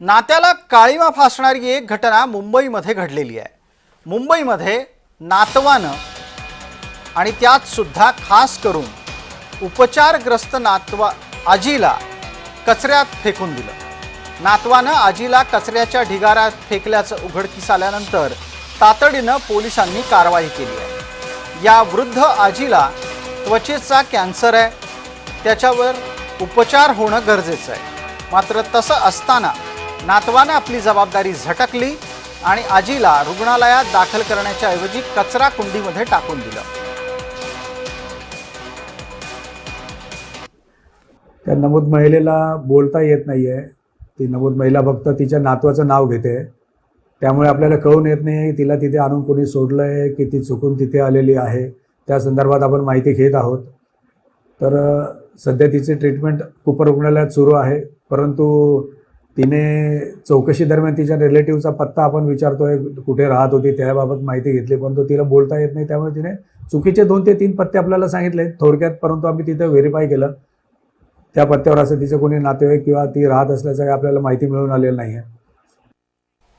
नात्याला काळीमा फासणारी एक घटना मुंबईमध्ये घडलेली आहे. मुंबईमध्ये नातवानं आणि त्यात सुद्धा खास करून उपचारग्रस्त नातवा आजीला कचऱ्यात फेकून दिलं. नातवानं आजीला कचऱ्याच्या ढिगाऱ्यात फेकल्याचं उघडकीस आल्यानंतर तातडीनं पोलिसांनी कारवाई केली आहे. या वृद्ध आजीला त्वचेचा कॅन्सर आहे. त्याच्यावर उपचार होणं गरजेचं आहे. मात्र तसं असताना नातवानं आपली जबाबदारी झटकली आणि आजीला रुग्णालयात दाखल करण्याच्या ऐवजी कचरा कुंडीमध्ये टाकून दिलं. त्या नमूद महिलेला बोलता येत नाही आहे ती नमूद महिला फक्त तिच्या नातवाचं नाव घेते. त्यामुळे आपल्याला कळून येत नाही तिला तिथे आणून कोणी सोडलं आहे की ती चुकून तिथे आलेली आहे. त्या संदर्भात आपण माहिती घेत आहोत. तर सध्या तिची ट्रीटमेंट कुपर रुग्णालयात सुरू आहे. परंतु तिने चौकशी दरम्यान तिच्या रिलेटिव्हचा पत्ता आपण विचारतोय कुठे राहत होती त्याबाबत माहिती घेतली परंतु तिला बोलता येत नाही. त्यामुळे तिने चुकीचे दोन ते तीन पत्ते आपल्याला सांगितले. थोडक्यात परंतु आम्ही तिथे व्हेरीफाय केलं. त्या पत्त्यावर असं तिचं कोणी नातेवाईक किंवा ती राहत असल्याचं काही आपल्याला माहिती मिळून आलेलं नाही आहे